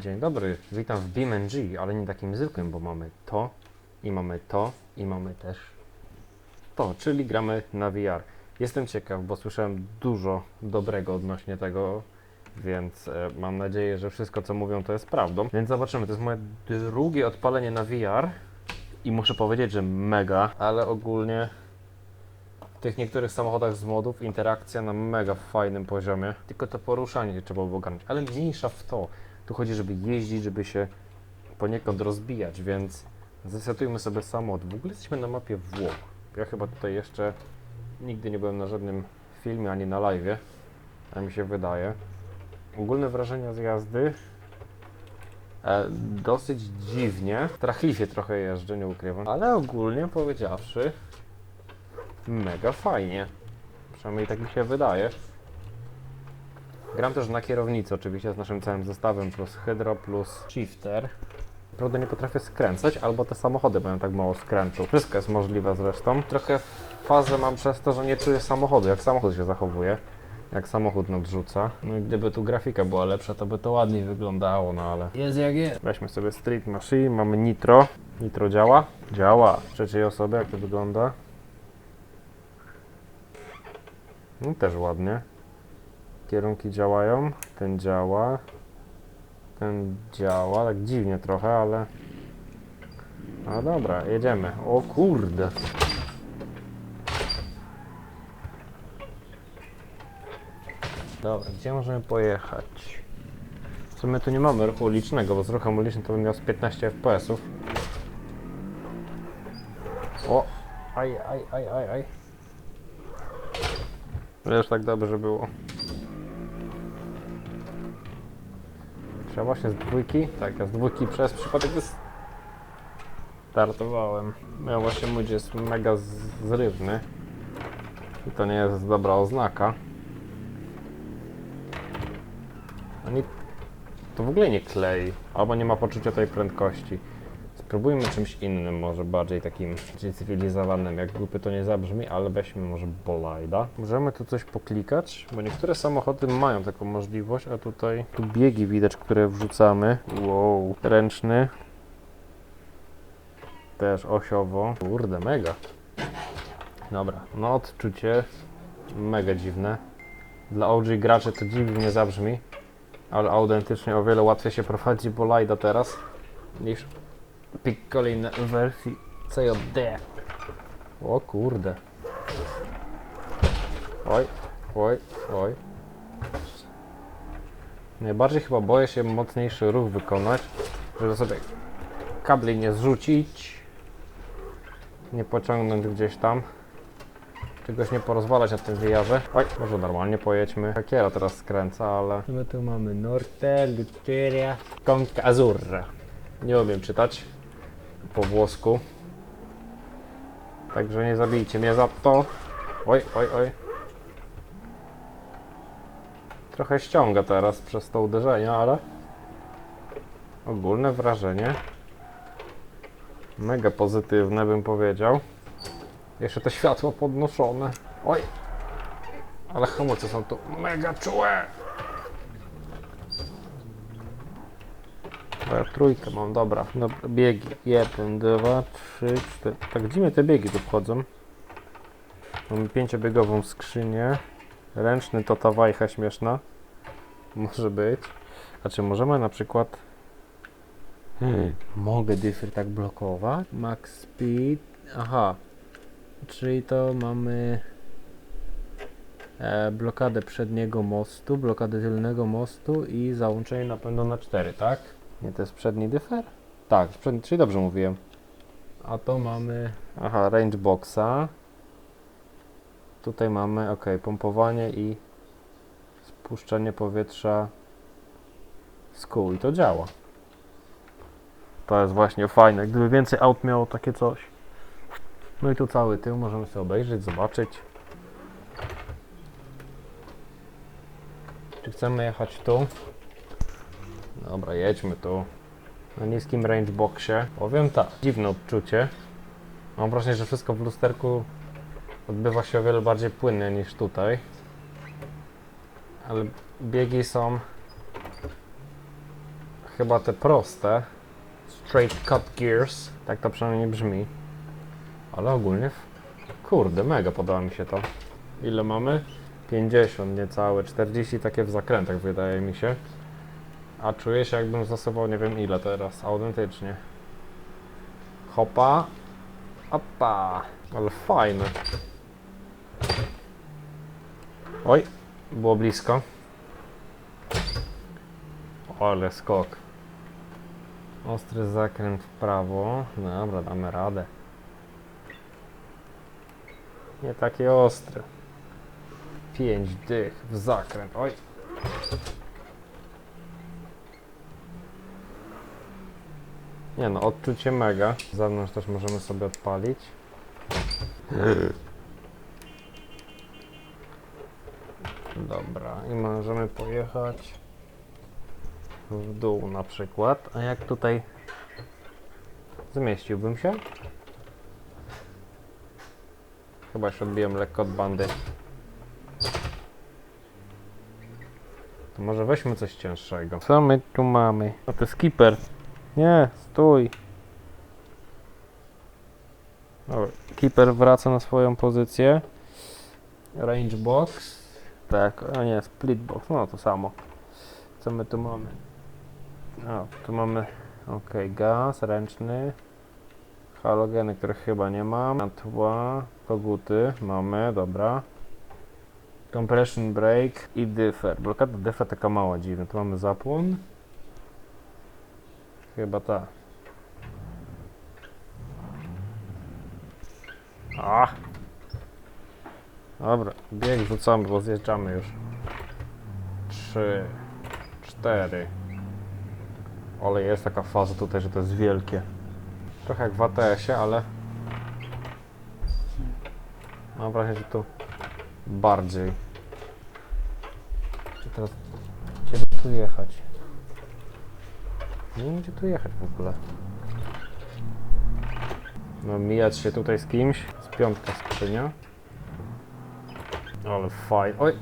Dzień dobry, witam w BeamNG, ale nie takim zwykłym, bo mamy to i mamy to i mamy też to, czyli gramy na VR. Jestem ciekaw, bo słyszałem dużo dobrego odnośnie tego, więc e, mam nadzieję, że wszystko co mówią to jest prawdą. Więc zobaczymy, to jest moje drugie odpalenie na VR i muszę powiedzieć, że mega, ale ogólnie w tych niektórych samochodach z modów interakcja na mega fajnym poziomie. Tylko to poruszanie trzeba było ogarnąć, ale mniejsza w to. Tu chodzi, żeby jeździć, żeby się poniekąd rozbijać, więc zesetujmy sobie samochód. W ogóle jesteśmy na mapie Włoch. Ja chyba tutaj jeszcze nigdy nie byłem na żadnym filmie ani na live, a mi się wydaje. Ogólne wrażenia z jazdy e, dosyć dziwnie. Strachliwie trochę jeżdżę, nie ukrywam, ale ogólnie powiedziawszy mega fajnie. Przynajmniej tak mi się wydaje. Gram też na kierownicy oczywiście z naszym całym zestawem plus hydro plus shifter. Prawda nie potrafię skręcać, albo te samochody mają tak mało skrętu. Wszystko jest możliwe zresztą. Trochę fazę mam przez to, że nie czuję samochodu, jak samochód się zachowuje. Jak samochód nadrzuca. No i gdyby tu grafika była lepsza, to by to ładniej wyglądało, no ale... Jest jak jest. Weźmy sobie Street Machine, mamy Nitro. Nitro działa? Działa. W trzeciej osobie, jak to wygląda? No też ładnie. Kierunki działają. Ten działa. Ten działa, tak dziwnie trochę, ale... No dobra, jedziemy. O kurde. Dobra, gdzie możemy pojechać? W sumie tu nie mamy ruchu ulicznego, bo z ruchem ulicznym to bym miał z 15 FPS-ów. O! Aj, aj, aj, aj, aj. Wiesz, tak dobrze było. Trzeba właśnie z dwójki? Tak, ja z dwójki przez przypadek. Startowałem. Miał właśnie mój jest mega zrywny. I to nie jest dobra oznaka. Ani... To w ogóle nie klei. Albo nie ma poczucia tej prędkości. Spróbujmy czymś innym, może bardziej takim bardziej cywilizowanym. Jak głupy to nie zabrzmi, ale weźmy może Bolajda. Możemy tu coś poklikać, bo niektóre samochody mają taką możliwość, a tutaj tu biegi widać, które wrzucamy. Wow, ręczny. Też osiowo. Kurde, mega. Dobra, no odczucie mega dziwne. Dla OG graczy to dziwnie zabrzmi, ale autentycznie o wiele łatwiej się prowadzi Bolajda teraz niż Piccolin w wersji CJD. O kurde. Oj, oj, oj. Najbardziej chyba boję się mocniejszy ruch wykonać, żeby sobie kabli nie zrzucić, nie pociągnąć gdzieś tam, czegoś nie porozwalać na tym wyjarze. Oj, może normalnie pojedźmy. Hakiera teraz skręca, ale... My tu mamy Norte, Luceria, Conca Azzurra. Nie umiem czytać po włosku. Także nie zabijcie mnie za to. Oj, oj, oj. Trochę ściąga teraz przez to uderzenie, ale ogólne wrażenie mega pozytywne bym powiedział. Jeszcze to światło podnoszone. Oj! Ale hamulce są tu mega czułe. Ja trójkę mam, dobra. dobra. Biegi. Jeden, dwa, trzy, cztery. Tak dziwnie te biegi tu wchodzą. Mamy pięciobiegową skrzynię. Ręczny to ta wajcha śmieszna. Może być. Znaczy możemy na przykład... Hmm. Mogę dyfry tak blokować. Max speed. Aha. Czyli to mamy... E, blokadę przedniego mostu, blokadę tylnego mostu i załączenie napędu na 4, tak? Nie, to jest przedni dyfer? Tak, przedni, czyli dobrze mówiłem. A to mamy... Aha, range boxa. Tutaj mamy, ok, pompowanie i spuszczenie powietrza z kół i to działa. To jest właśnie fajne, gdyby więcej aut miało takie coś. No i tu cały tył możemy sobie obejrzeć, zobaczyć. Czy chcemy jechać tu? Dobra, jedźmy tu. Na niskim range boxie. Powiem tak, dziwne odczucie. Mam wrażenie, że wszystko w lusterku odbywa się o wiele bardziej płynnie niż tutaj. Ale biegi są chyba te proste. Straight cut gears. Tak to przynajmniej brzmi. Ale ogólnie. Kurde, mega podoba mi się to. Ile mamy? 50 niecałe, 40 takie w zakrętach wydaje mi się. A czuję się jakbym zasuwał nie wiem ile teraz, autentycznie. Hopa. Opa. Ale fajne. Oj, było blisko. Ale skok. Ostry zakręt w prawo. Dobra, damy radę. Nie takie ostre. Pięć dych w zakręt. Oj. Nie no, odczucie mega. Z zewnątrz też możemy sobie odpalić. Dobra, i możemy pojechać w dół na przykład. A jak tutaj zmieściłbym się? Chyba się odbiłem lekko od bandy. To może weźmy coś cięższego. Co my tu mamy? A to skipper. Nie, stój. Dobra, keeper wraca na swoją pozycję. Range box. Tak, a nie, split box, no to samo. Co my tu mamy? O, tu mamy, ok, gaz ręczny. Halogeny, których chyba nie mam. Tła, koguty mamy, dobra. Compression brake i differ. Blokada differ taka mała, dziwna. Tu mamy zapłon. Chyba ta. A! Dobra, bieg rzucamy, bo zjeżdżamy już. Trzy, cztery. Ale jest taka faza tutaj, że to jest wielkie. Trochę jak w ATS-ie, ale... Mam wrażenie, że tu bardziej. Czy teraz... Gdzie tu jechać? Nie wiem, gdzie tu jechać w ogóle. No, mijać się tutaj z kimś. Z piątka skrzynia. Ale fajnie. Oj!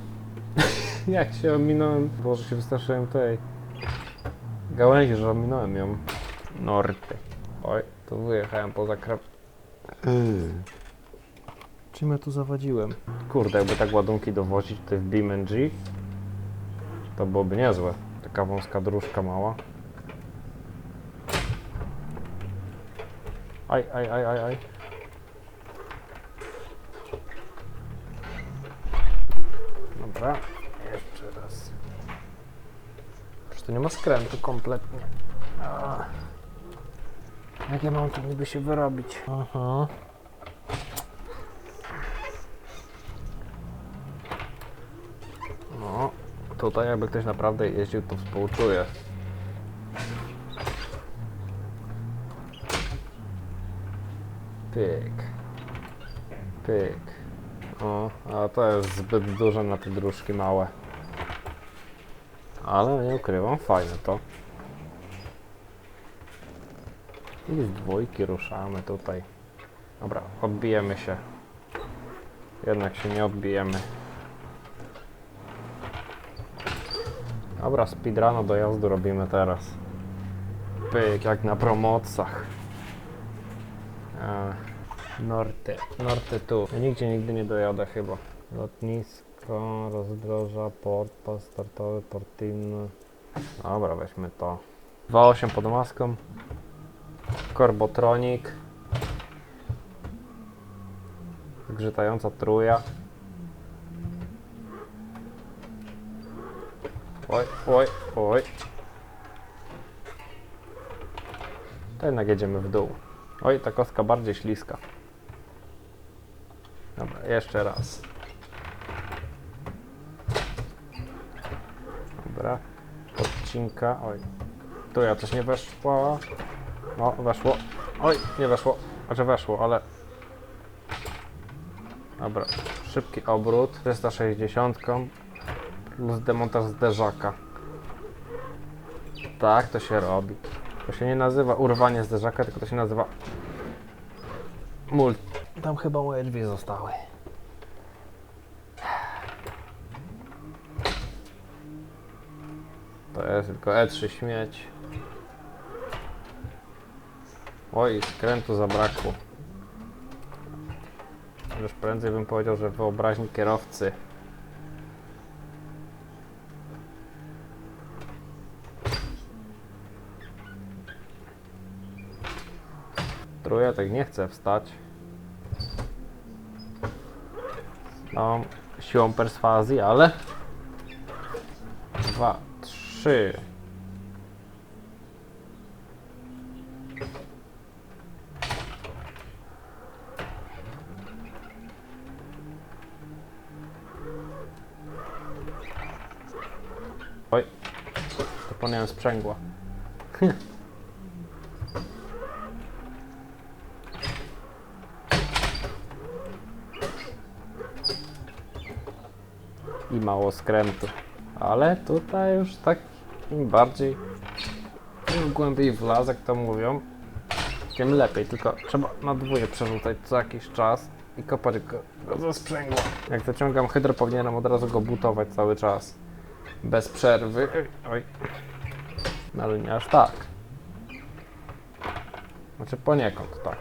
Jak się ominąłem. Boże, się wystraszyłem tej gałęzi, że ominąłem ją. Norty. Oj, tu wyjechałem poza krab... Czym ja tu zawadziłem? Kurde, jakby tak ładunki dowozić tutaj w BeamNG, to byłoby niezłe. Taka wąska dróżka mała. Aj, aj, aj, aj, aj. Dobra, jeszcze raz. Przecież to nie ma skrętu kompletnie. A. Jak ja mam tu niby się wyrobić? Aha. No, tutaj jakby ktoś naprawdę jeździł, to współczuję. Pyk. Pyk. O, a to jest zbyt duże na te dróżki małe. Ale nie ukrywam, fajne to. I z dwójki ruszamy tutaj. Dobra, odbijemy się. Jednak się nie odbijemy. Dobra, speedruna do jazdu robimy teraz. Pyk, jak na promocach. A, Norte, Norte tu. Ja nigdzie nigdy nie dojadę chyba. Lotnisko, rozdroża, port, pas startowy, port inny. Dobra, weźmy to. 2.8 pod maską. Korbotronik. Zgrzytająca truja. Oj, oj, oj. To jednak jedziemy w dół. Oj, ta kostka bardziej śliska. Jeszcze raz. Dobra. Odcinka. Oj. Tu ja coś nie weszło. O, weszło. Oj, nie weszło. Znaczy weszło, ale... Dobra. Szybki obrót. 360 plus demontaż zderzaka. Tak, to się robi. To się nie nazywa urwanie zderzaka, tylko to się nazywa mult. Tam chyba moje drzwi zostały. To jest tylko E3 śmieć. Oj, skrętu zabrakło. Już prędzej bym powiedział, że wyobraźni kierowcy. Trójek nie chce wstać. No, siłą perswazji, ale... Dwa, trzy. Oj, zapomniałem sprzęgła. I mało skrętu. Ale tutaj już tak im bardziej, im głębiej w las, jak to mówią, tym lepiej. Tylko trzeba na dwóje przerzucać co jakiś czas i kopać go, go ze sprzęgła. Jak zaciągam hydro, powinienem od razu go butować cały czas. Bez przerwy. Oj. No ale nie aż tak. Znaczy poniekąd tak.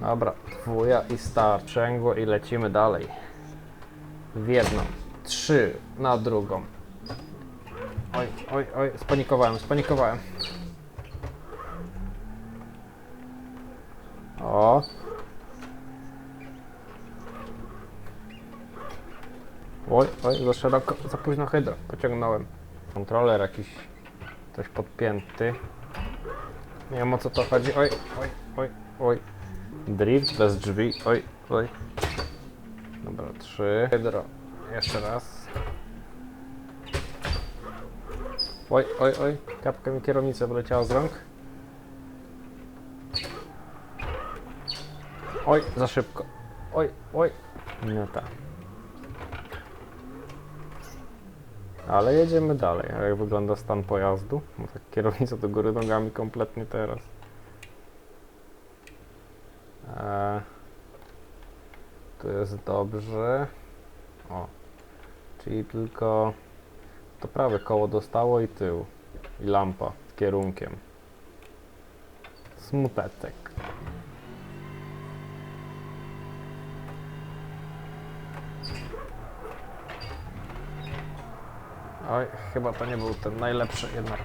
Dobra, dwuja i start. Sprzęgło i lecimy dalej. W jedną. Trzy na drugą. Oj, oj, oj, spanikowałem, spanikowałem. O. Oj, oj, za szeroko, za późno hydro, pociągnąłem. Kontroler jakiś, coś podpięty. Nie wiem o co to chodzi, oj, oj, oj, oj. Drift bez drzwi, oj, oj. Dobra, trzy. Hydro, jeszcze raz. Oj, oj, oj, kapka mi kierownica wyleciała z rąk. Oj, za szybko. Oj, oj. Nie tak. Ale jedziemy dalej. A jak wygląda stan pojazdu? No tak kierownica do góry nogami kompletnie teraz. Eee, tu jest dobrze. O. Czyli tylko to prawe koło dostało i tył. I lampa z kierunkiem. Smutetek. Oj, chyba to nie był ten najlepszy jednak.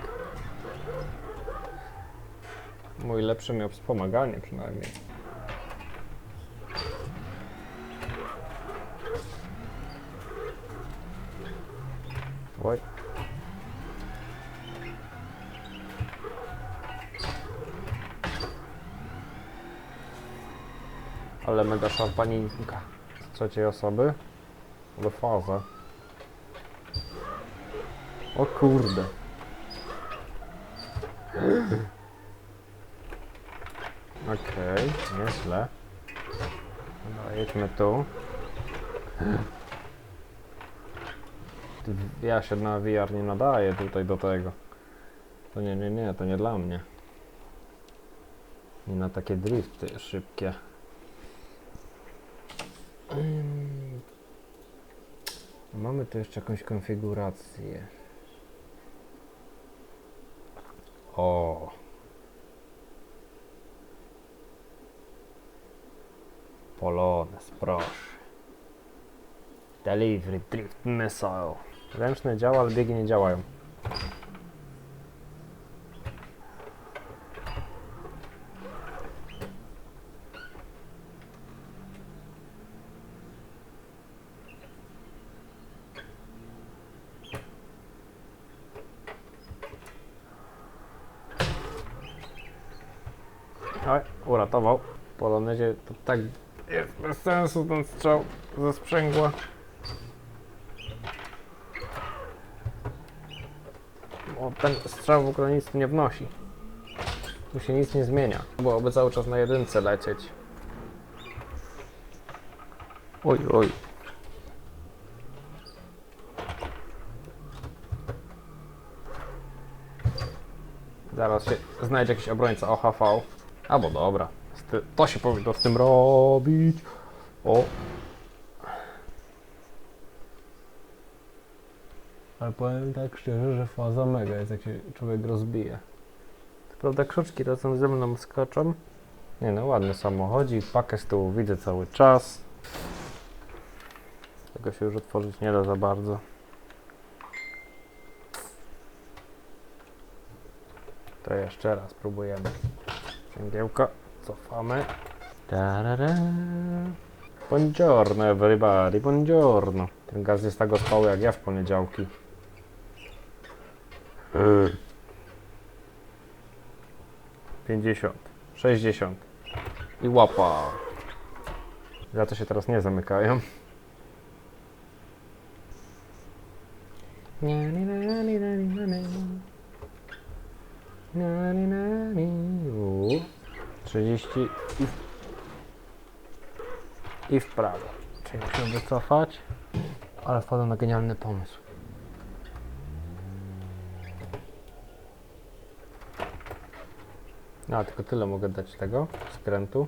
Mój lepszy miał wspomaganie przynajmniej. Oj. Ale mega szarpaninka. Trzeciej osoby. Ale faza. O kurde. Okej, nieźle. Dobra, jedźmy tu. Ja się na VR nie nadaję tutaj do tego. To nie, nie, nie, to nie dla mnie. Nie na takie drifty szybkie. Mamy tu jeszcze jakąś konfigurację. O. Polones, proszę. Delivery Drift Missile. Ręczne działa, ale biegi nie działają. Oj, uratował. W Polonezie to tak jest bez sensu ten strzał ze sprzęgła. Bo ten strzał w ogóle nic tu nie wnosi. Tu się nic nie zmienia. Byłoby cały czas na jedynce lecieć. Oj, oj. Zaraz się znajdzie jakiś obrońca OHV. Albo dobra. To się powinno z tym robić. O. Ale powiem tak szczerze, że faza mega jest jak się człowiek rozbije. Prawda, krzuczki razem ze mną skaczą. Nie no, ładny samochodzik, pakę z tyłu widzę cały czas. Tego się już otworzyć nie da za bardzo. To jeszcze raz próbujemy. Cęgiełko, cofamy. Tarara. Buongiorno everybody, buongiorno. Ten gaz jest tak ospały jak ja w poniedziałki. Pięćdziesiąt, sześćdziesiąt i łapa. Za to się teraz nie zamykają. Nie, nie, nie, nie, nie, nie, 30 i w, i w prawo. Czyli musimy wycofać. Ale wpadłem na genialny pomysł. A, tylko tyle mogę dać tego skrętu.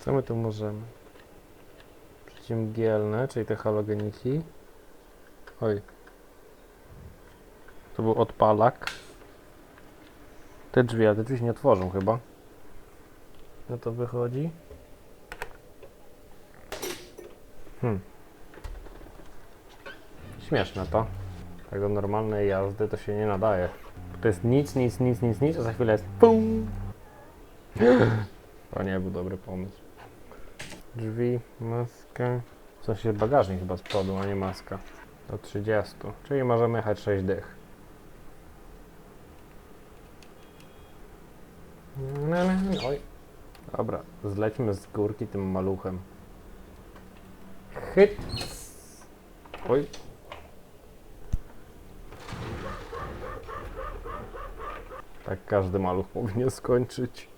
Co my tu możemy? Przeciwmgielne, czyli te halogeniki. Oj. To był odpalak. Te drzwi, ale te drzwi się nie otworzą chyba. No to wychodzi. Hmm. Śmieszne to. Tak do normalnej jazdy to się nie nadaje. To jest nic, nic, nic, nic, nic, a za chwilę jest PUM! To nie był dobry pomysł. Drzwi, maska. W sensie bagażnik chyba z przodu, a nie maska. Do 30. Czyli możemy jechać 6 dych. Oj. Dobra, zlećmy z górki tym maluchem. Hyt. Oj. Tak każdy maluch powinien skończyć.